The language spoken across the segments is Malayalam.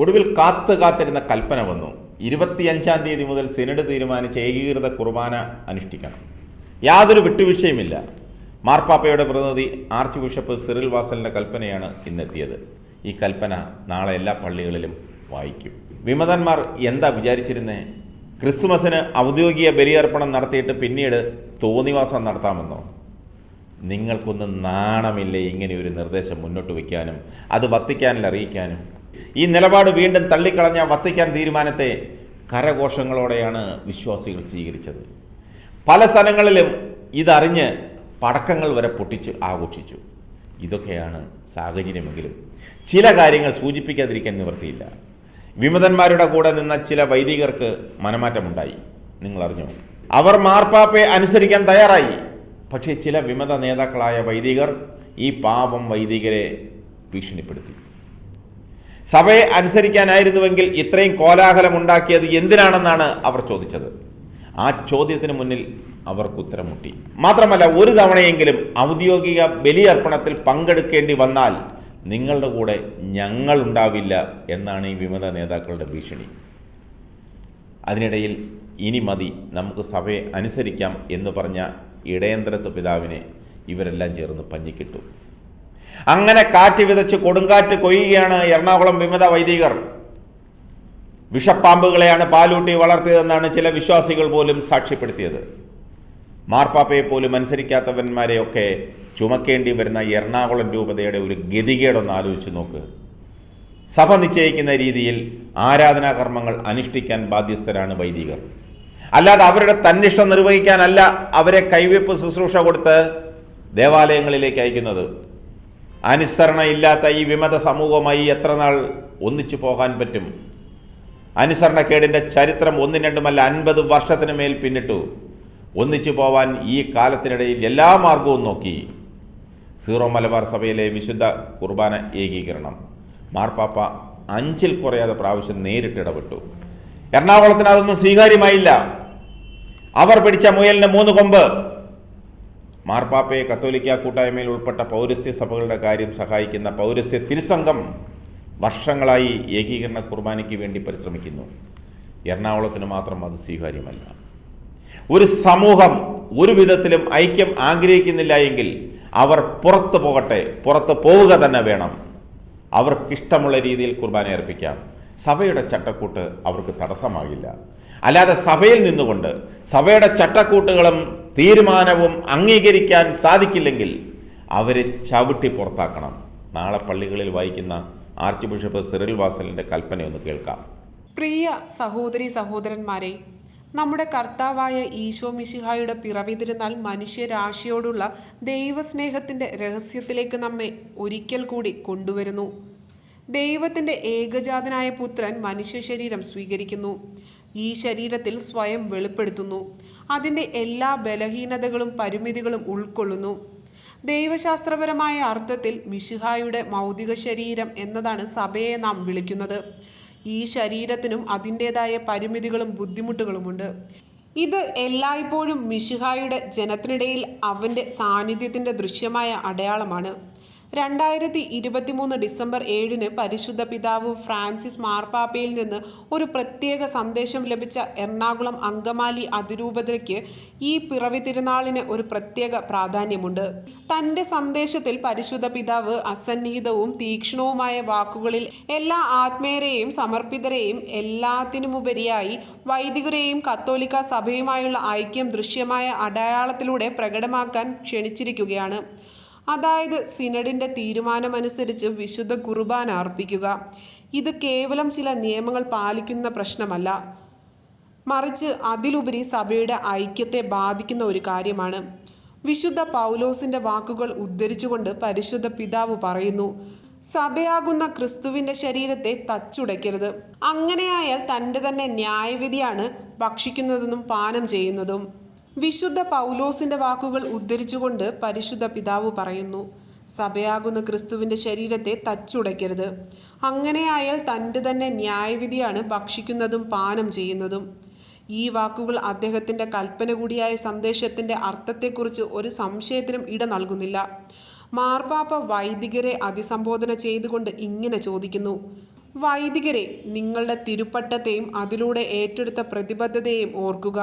ഒടുവിൽ കാത്തു കാത്തിരുന്ന കൽപ്പന വന്നു. ഇരുപത്തിയഞ്ചാം തീയതി മുതൽ സിനഡ് തീരുമാനിച്ച് ഏകീകൃത കുർബാന അനുഷ്ഠിക്കണം. യാതൊരു വിട്ടുവീഴ്ചയുമില്ല. മാർപ്പാപ്പയുടെ പ്രതിനിധി ആർച്ച് ബിഷപ്പ് സിറിൽ വാസലിന്റെ കൽപ്പനയാണ് ഇന്നെത്തിയത്. ഈ കൽപ്പന നാളെ എല്ലാ പള്ളികളിലും വായിക്കും. വിമതന്മാർ എന്താ വിചാരിച്ചിരുന്നേ? ക്രിസ്തുമസിന് ഔദ്യോഗിക ബലിയർപ്പണം നടത്തിയിട്ട് പിന്നീട് തോന്നിവാസം നടത്താമെന്നോ? നിങ്ങൾക്കൊന്നും നാണമില്ലേ ഇങ്ങനെ ഒരു നിർദ്ദേശം മുന്നോട്ട് വയ്ക്കാനും അത് വത്തിക്കാനിൽ അറിയിക്കാനും? ഈ നിലപാട് വീണ്ടും തള്ളിക്കളഞ്ഞ വത്തിക്കാൻ തീരുമാനത്തെ കരഘോഷങ്ങളോടെയാണ് വിശ്വാസികൾ സ്വീകരിച്ചത്. പല സ്ഥലങ്ങളിലും ഇതറിഞ്ഞ് പടക്കങ്ങൾ വരെ പൊട്ടിച്ച് ആഘോഷിച്ചു. ഇതൊക്കെയാണ് സാഹചര്യമെങ്കിലും ചില കാര്യങ്ങൾ സൂചിപ്പിക്കാതിരിക്കാൻ നിവൃത്തിയില്ല. വിമതന്മാരുടെ കൂടെ നിന്ന ചില വൈദികർക്ക് മനമാറ്റമുണ്ടായി. നിങ്ങൾ അറിഞ്ഞോ അവർ മാർപ്പാപ്പയെ അനുസരിക്കാൻ തയ്യാറായി. പക്ഷേ ചില വിമത നേതാക്കളായ വൈദികർ ഈ പാപം വൈദികരെ ഭീഷണിപ്പെടുത്തി. സഭയെ അനുസരിക്കാനായിരുന്നുവെങ്കിൽ ഇത്രയും കോലാഹലം ഉണ്ടാക്കിയത് എന്തിനാണെന്നാണ് അവർ ചോദിച്ചത്. ആ ചോദ്യത്തിന് മുന്നിൽ അവർക്ക് ഉത്തരം മുട്ടി മാത്രമല്ല ഒരു തവണയെങ്കിലും ഔദ്യോഗിക ബലിയർപ്പണത്തിൽ പങ്കെടുക്കേണ്ടി വന്നാൽ നിങ്ങളുടെ കൂടെ ഞങ്ങൾ ഉണ്ടാവില്ല എന്നാണ് ഈ വിമത നേതാക്കളുടെ ഭീഷണി. അതിനിടയിൽ ഇനി മതി നമുക്ക് സഭയെ അനുസരിക്കാം എന്ന് പറഞ്ഞ ഇടയന്ത്രത്ത് പിതാവിനെ ഇവരെല്ലാം ചേർന്ന് പഞ്ഞിക്കിട്ടു. അങ്ങനെ കാറ്റ് വിതച്ച് കൊടുങ്കാറ്റ് കൊയ്യുകയാണ് എറണാകുളം വിമത വൈദികർ. വിഷപ്പാമ്പുകളെയാണ് പാലൂട്ടി വളർത്തിയതെന്നാണ് ചില വിശ്വാസികൾ പോലും സാക്ഷ്യപ്പെടുത്തിയത്. മാർപ്പാപ്പയെ പോലും അനുസരിക്കാത്തവന്മാരെയൊക്കെ ചുമക്കേണ്ടി വരുന്ന എറണാകുളം രൂപതയുടെ ഒരു ഗതികേടൊന്ന് ആലോചിച്ച് നോക്ക്. സഭ നിശ്ചയിക്കുന്ന രീതിയിൽ ആരാധനാകർമ്മങ്ങൾ അനുഷ്ഠിക്കാൻ ബാധ്യസ്ഥരാണ് വൈദികർ. അല്ലാതെ അവരുടെ തന്നിഷ്ടം നിർവഹിക്കാനല്ല അവരെ കൈവയ്പ് ശുശ്രൂഷ കൊടുത്ത് ദേവാലയങ്ങളിലേക്ക് അയക്കുന്നത്. അനുസരണയില്ലാത്ത ഈ വിമത സമൂഹമായി എത്ര നാൾ ഒന്നിച്ചു പോകാൻ പറ്റും? അനുസരണക്കേടിന്റെ ചരിത്രം ഒന്നും രണ്ടുമല്ല അൻപത് വർഷത്തിന് മേൽ പിന്നിട്ടു. ഒന്നിച്ചു പോവാൻ ഈ കാലത്തിനിടയിൽ എല്ലാ മാർഗവും നോക്കി. സീറോ മലബാർ സഭയിലെ വിശുദ്ധ കുർബാന ഏകീകരണം. മാർപ്പാപ്പ അഞ്ചിൽ കുറയാതെ പ്രാവശ്യം നേരിട്ട് ഇടപെട്ടു. എറണാകുളത്തിന് അതൊന്നും സ്വീകാര്യമായില്ല. അവർ പിടിച്ച മുയലിന് മൂന്ന് കൊമ്പ്. മാർപ്പാപ്പയെ കത്തോലിക്ക കൂട്ടായ്മയിൽ ഉൾപ്പെട്ട പൗരസ്ത്യ സഭകളുടെ കാര്യം സഹായിക്കുന്ന പൗരസ്ത്യ തിരുസംഘം വർഷങ്ങളായി ഏകീകരണ കുർബാനയ്ക്ക് വേണ്ടി പരിശ്രമിക്കുന്നു. എറണാകുളത്തിന് മാത്രം അത് സ്വീകാര്യമല്ല. ഒരു സമൂഹം ഒരു വിധത്തിലും ഐക്യം ആഗ്രഹിക്കുന്നില്ല എങ്കിൽ അവർ പുറത്തു പോകട്ടെ പുറത്ത് പോവുക തന്നെ വേണം. അവർക്കിഷ്ടമുള്ള രീതിയിൽ കുർബാന അർപ്പിക്കാം. സഭയുടെ ചട്ടക്കൂട്ട് അവർക്ക് തടസ്സമാകില്ല. അല്ലാതെ സഭയിൽ നിന്നുകൊണ്ട് സഭയുടെ ചട്ടക്കൂട്ടുകളും തീരുമാനവും അംഗീകരിക്കാൻ സാധിക്കില്ലെങ്കിൽ അവരെ ചവിട്ടി പുറത്താക്കണം. നാളെ പള്ളികളിൽ വായിക്കുന്ന ആർച്ച് ബിഷപ്പ് സിറിൽ വാസലിന്റെ കൽപ്പനയൊന്ന് കേൾക്കാം. പ്രിയ സഹോദരി സഹോദരന്മാരെ നമ്മുടെ കർത്താവായ ഈശോ മിശിഹായുടെ പിറവി തിരുന്നാൾ മനുഷ്യരാശിയോടുള്ള ദൈവസ്നേഹത്തിന്റെ രഹസ്യത്തിലേക്ക് നമ്മെ ഒരിക്കൽ കൂടി കൊണ്ടുവരുന്നു. ദൈവത്തിന്റെ ഏകജാതനായ പുത്രൻ മനുഷ്യ ശരീരം സ്വീകരിക്കുന്നു. ഈ ശരീരത്തിൽ സ്വയം വെളിപ്പെടുത്തുന്നു. അതിന്റെ എല്ലാ ബലഹീനതകളും പരിമിതികളും ഉൾക്കൊള്ളുന്നു. ദൈവശാസ്ത്രപരമായ അർത്ഥത്തിൽ മിശിഹായുടെ മൗതിക ശരീരം എന്നതാണ് സഭയെ നാം വിളിക്കുന്നത്. ഈ ശരീരത്തിനും അതിന്റെതായ പരിമിതികളും ബുദ്ധിമുട്ടുകളുമുണ്ട്. ഇത് എല്ലായ്പ്പോഴും മിശിഹായുടെ ജനത്തിനിടയിൽ അവന്റെ സാന്നിധ്യത്തിന്റെ ദൃശ്യമായ അടയാളമാണ്. രണ്ടായിരത്തി ഇരുപത്തിമൂന്ന് ഡിസംബർ ഏഴിന് പരിശുദ്ധ പിതാവ് ഫ്രാൻസിസ് മാർപ്പാപ്പയിൽ നിന്ന് ഒരു പ്രത്യേക സന്ദേശം ലഭിച്ച എറണാകുളം അങ്കമാലി അതിരൂപതയ്ക്ക് ഈ പിറവി തിരുനാളിന് ഒരു പ്രത്യേക പ്രാധാന്യമുണ്ട്. തന്റെ സന്ദേശത്തിൽ പരിശുദ്ധ പിതാവ് അസന്നിഹിതവും തീക്ഷ്ണവുമായ വാക്കുകളിൽ എല്ലാ ആത്മീയരെയും സമർപ്പിതരെയും എല്ലാത്തിനുമുപരിയായി വൈദികരെയും കത്തോലിക്ക സഭയുമായുള്ള ഐക്യം ദൃശ്യമായ അടയാളത്തിലൂടെ പ്രകടമാക്കാൻ ക്ഷണിച്ചിരിക്കുകയാണ്. അതായത് സിനഡിന്റെ തീരുമാനമനുസരിച്ച് വിശുദ്ധ കുർബാന അർപ്പിക്കുക. ഇത് കേവലം ചില നിയമങ്ങൾ പാലിക്കുന്ന പ്രശ്നമല്ല. മറിച്ച് അതിലുപരി സഭയുടെ ഐക്യത്തെ ബാധിക്കുന്ന ഒരു കാര്യമാണ്. വിശുദ്ധ പൗലോസിന്റെ വാക്കുകൾ ഉദ്ധരിച്ചുകൊണ്ട് പരിശുദ്ധ പിതാവ് പറയുന്നു സഭയാകുന്ന ക്രിസ്തുവിന്റെ ശരീരത്തെ തച്ചുടയ്ക്കരുത്. അങ്ങനെയായാൽ തന്റെ തന്നെ ന്യായവിധിയാണ് ഭക്ഷിക്കുന്നതെന്നും പാനം ചെയ്യുന്നതും. വിശുദ്ധ പൗലോസിന്റെ വാക്കുകൾ ഉദ്ധരിച്ചുകൊണ്ട് പരിശുദ്ധ പിതാവ് പറയുന്നു സഭയാകുന്ന ക്രിസ്തുവിന്റെ ശരീരത്തെ തച്ചുടയ്ക്കരുത്. അങ്ങനെയായാൽ തന്റെ തന്നെ ന്യായവിധിയാണ് ഭക്ഷിക്കുന്നതും പാനം ചെയ്യുന്നതും. ഈ വാക്കുകൾ അദ്ദേഹത്തിന്റെ കൽപ്പന കൂടിയായ സന്ദേശത്തിന്റെ അർത്ഥത്തെക്കുറിച്ച് ഒരു സംശയത്തിനും ഇട നൽകുന്നില്ല. മാർപ്പാപ്പ വൈദികരെ അതിസംബോധന ചെയ്തുകൊണ്ട് ഇങ്ങനെ ചോദിക്കുന്നു വൈദികരെ നിങ്ങളുടെ തിരുപ്പട്ടത്തെയും അതിലൂടെ ഏറ്റെടുത്ത പ്രതിബദ്ധതയെയും ഓർക്കുക.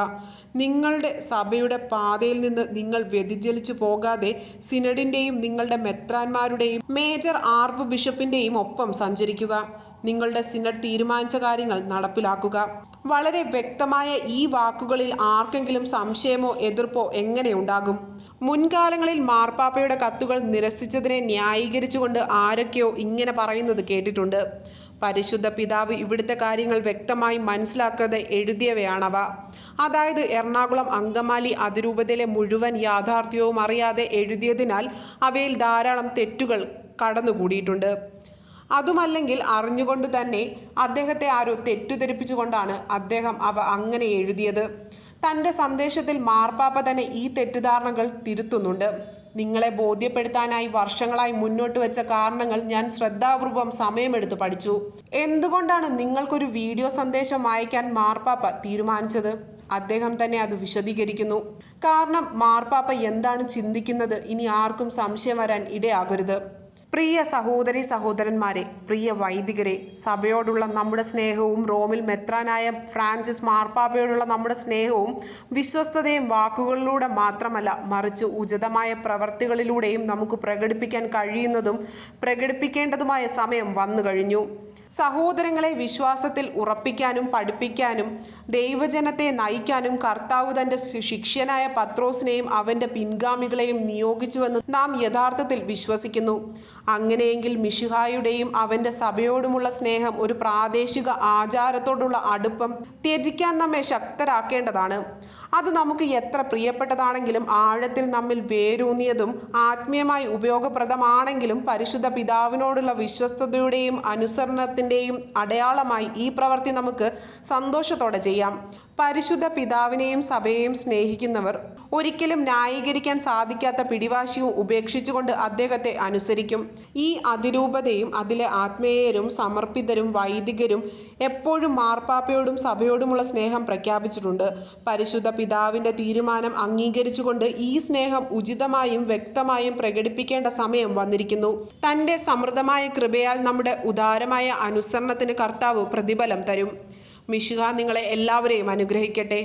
നിങ്ങളുടെ സഭയുടെ പാതയിൽ നിന്ന് നിങ്ങൾ വ്യതിചലിച്ചു പോകാതെ സിനഡിന്റെയും നിങ്ങളുടെ മെത്രാന്മാരുടെയും മേജർ ആർബ് ബിഷപ്പിന്റെയും ഒപ്പം സഞ്ചരിക്കുക. നിങ്ങളുടെ സിനഡ് തീരുമാനിച്ച കാര്യങ്ങൾ നടപ്പിലാക്കുക. വളരെ വ്യക്തമായ ഈ വാക്കുകളിൽ ആർക്കെങ്കിലും സംശയമോ എതിർപ്പോ എങ്ങനെ ഉണ്ടാകും? മുൻകാലങ്ങളിൽ മാർപ്പാപ്പയുടെ കത്തുകൾ നിരസിച്ചതിനെ ന്യായീകരിച്ചുകൊണ്ട് ആരൊക്കെയോ ഇങ്ങനെ പറയുന്നത് കേട്ടിട്ടുണ്ട്. പരിശുദ്ധ പിതാവ് ഇവിടുത്തെ കാര്യങ്ങൾ വ്യക്തമായി മനസ്സിലാക്കാതെ എഴുതിയവയാണവ. അതായത് എറണാകുളം അങ്കമാലി അതിരൂപതയിലെ മുഴുവൻ യാഥാർത്ഥ്യവും അറിയാതെ എഴുതിയതിനാൽ അവയിൽ ധാരാളം തെറ്റുകൾ കടന്നുകൂടിയിട്ടുണ്ട്. അതുമല്ലെങ്കിൽ അറിഞ്ഞുകൊണ്ട് തന്നെ അദ്ദേഹത്തെ ആരോ തെറ്റിദ്ധരിപ്പിച്ചുകൊണ്ടാണ് അദ്ദേഹം അവ അങ്ങനെ എഴുതിയത്. തന്റെ സന്ദേശത്തിൽ മാർപ്പാപ്പ തന്നെ ഈ തെറ്റിദ്ധാരണകൾ തിരുത്തുന്നുണ്ട്. നിങ്ങളെ ബോധ്യപ്പെടുത്താനായി വർഷങ്ങളായി മുന്നോട്ട് വെച്ച കാരണങ്ങൾ ഞാൻ ശ്രദ്ധാപൂർവം സമയമെടുത്ത് പഠിച്ചു. എന്തുകൊണ്ടാണ് നിങ്ങൾക്കൊരു വീഡിയോ സന്ദേശം അയക്കാൻ മാർപ്പാപ്പ തീരുമാനിച്ചത്? അദ്ദേഹം തന്നെ അത് വിശദീകരിക്കുന്നു. കാരണം മാർപ്പാപ്പ എന്താണ് ചിന്തിക്കുന്നത് ഇനി ആർക്കും സംശയം വരാൻ ഇടയാകരുത്. പ്രിയ സഹോദരി സഹോദരന്മാരെ പ്രിയ വൈദികരെ സഭയോടുള്ള നമ്മുടെ സ്നേഹവും റോമിൽ മെത്രാനായ ഫ്രാൻസിസ് മാർപ്പാപ്പയോടുള്ള നമ്മുടെ സ്നേഹവും വിശ്വസ്തതയും വാക്കുകളിലൂടെ മാത്രമല്ല മറിച്ച് ഉചിതമായ പ്രവർത്തികളിലൂടെയും നമുക്ക് പ്രകടിപ്പിക്കാൻ കഴിയുന്നതും പ്രകടിപ്പിക്കേണ്ടതുമായ സമയം വന്നു കഴിഞ്ഞു. സഹോദരങ്ങളെ വിശ്വാസത്തിൽ ഉറപ്പിക്കാനും പഠിപ്പിക്കാനും ദൈവജനത്തെ നയിക്കാനും കർത്താവ് തന്റെ ശിക്ഷ്യനായ പത്രോസിനെയും അവന്റെ പിൻഗാമികളെയും നിയോഗിച്ചുവെന്ന് നാം യഥാർത്ഥത്തിൽ വിശ്വസിക്കുന്നു. അങ്ങനെയെങ്കിൽ മിശുഹായുടെയും അവന്റെ സഭയോടുമുള്ള സ്നേഹം ഒരു പ്രാദേശിക ആചാരത്തോടുള്ള അടുപ്പം ത്യജിക്കാൻ നമ്മെ ശക്തരാക്കേണ്ടതാണ്. അത് നമുക്ക് എത്ര പ്രിയപ്പെട്ടതാണെങ്കിലും ആഴത്തിൽ നമ്മിൽ വേരൂന്നിയതും ആത്മീയമായി ഉപയോഗപ്രദമാണെങ്കിലും പരിശുദ്ധ പിതാവിനോടുള്ള വിശ്വസ്തതയുടെയും അനുസരണത്തിന്റെയും അടയാളമായി ഈ പ്രവൃത്തി നമുക്ക് സന്തോഷത്തോടെ ചെയ്യാം. പരിശുദ്ധ പിതാവിനെയും സഭയെയും സ്നേഹിക്കുന്നവർ ഒരിക്കലും ന്യായീകരിക്കാൻ സാധിക്കാത്ത പിടിവാശിയും ഉപേക്ഷിച്ചുകൊണ്ട് അദ്ദേഹത്തെ അനുസരിക്കും. ഈ അതിരൂപതയും അതിലെ ആത്മേയരും സമർപ്പിതരും വൈദികരും എപ്പോഴും മാർപ്പാപ്പയോടും സഭയോടുമുള്ള സ്നേഹം പ്രഖ്യാപിച്ചിട്ടുണ്ട്. പരിശുദ്ധ പിതാവിന്റെ തീരുമാനം അംഗീകരിച്ചുകൊണ്ട് ഈ സ്നേഹം ഉചിതമായും വ്യക്തമായും പ്രകടിപ്പിക്കേണ്ട സമയം വന്നിരിക്കുന്നു. തന്റെ സമൃദ്ധമായ കൃപയാൽ നമ്മുടെ ഉദാരമായ അനുസരണത്തിന് കർത്താവ് പ്രതിഫലം തരും. മിശുഹ നിങ്ങളെ എല്ലാവരെയും അനുഗ്രഹിക്കട്ടെ.